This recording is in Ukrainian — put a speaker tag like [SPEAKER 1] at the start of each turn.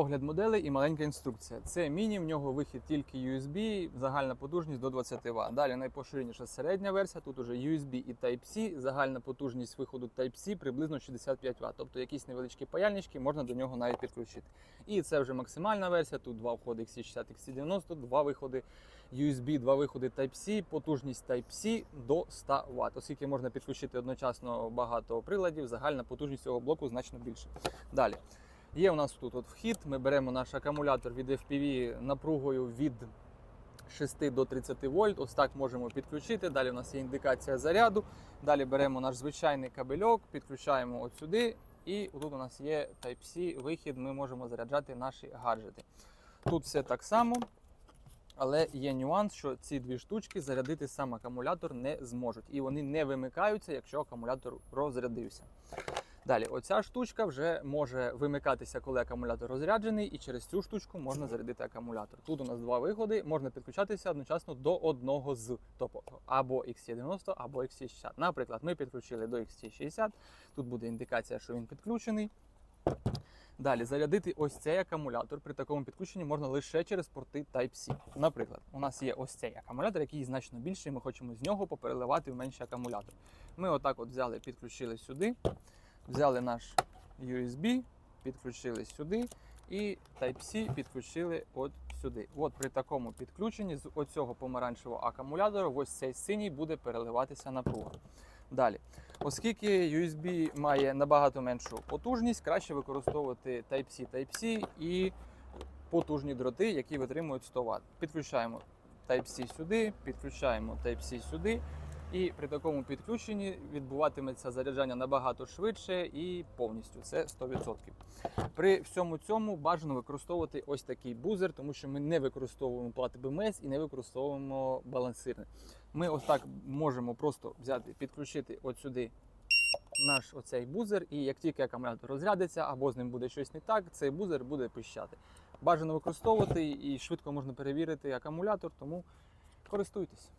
[SPEAKER 1] огляд моделей і маленька інструкція. Це міні, в нього вихід тільки USB, загальна потужність до 20 Вт. Далі найпоширеніша середня версія, тут уже USB і Type-C, загальна потужність виходу Type-C приблизно 65 Вт. Тобто якісь невеличкі паяльнички можна до нього навіть підключити. І це вже максимальна версія. Тут два входи XC60, XC90, два виходи USB, два виходи Type-C, потужність Type-C до 100 Вт. Оскільки можна підключити одночасно багато приладів, загальна потужність цього блоку значно більше. Далі. Є у нас тут от вхід. Ми беремо наш акумулятор від FPV напругою від 6 до 30 вольт. Ось так можемо підключити. Далі у нас є індикація заряду. Далі беремо наш звичайний кабельок, підключаємо от сюди. І тут у нас є Type-C вихід, ми можемо заряджати наші гаджети. Тут все так само, але є нюанс, що ці дві штучки зарядити сам акумулятор не зможуть. І вони не вимикаються, якщо акумулятор розрядився. Далі, оця штучка вже може вимикатися, коли акумулятор розряджений, і через цю штучку можна зарядити акумулятор. Тут у нас два виходи, можна підключатися одночасно до одного з, тобто або XC90, або XC60. Наприклад, ми підключили до XC60, тут буде індикація, що він підключений. Далі зарядити ось цей акумулятор при такому підключенні можна лише через порти Type-C. Наприклад, у нас є ось цей акумулятор, який значно більший, ми хочемо з нього попереливати в менший акумулятор. Ми отак от взяли, підключили сюди, взяли наш USB, підключили сюди і Type-C підключили от сюди. От при такому підключенні з оцього помаранчевого акумулятора ось цей синій буде переливатися напруга. Далі, оскільки USB має набагато меншу потужність, краще використовувати Type-C, Type-C і потужні дроти, які витримують 100 Вт. Підключаємо Type-C сюди, підключаємо Type-C сюди. І при такому підключенні відбуватиметься заряджання набагато швидше і повністю це 100%. При всьому цьому бажано використовувати ось такий бузер, тому що ми не використовуємо плати БМС і не використовуємо балансирни. Ми ось так можемо просто взяти, підключити от сюди наш оцей бузер, і як тільки акумулятор розрядиться або з ним буде щось не так, цей бузер буде пищати. Бажано використовувати і швидко можна перевірити акумулятор, тому користуйтесь.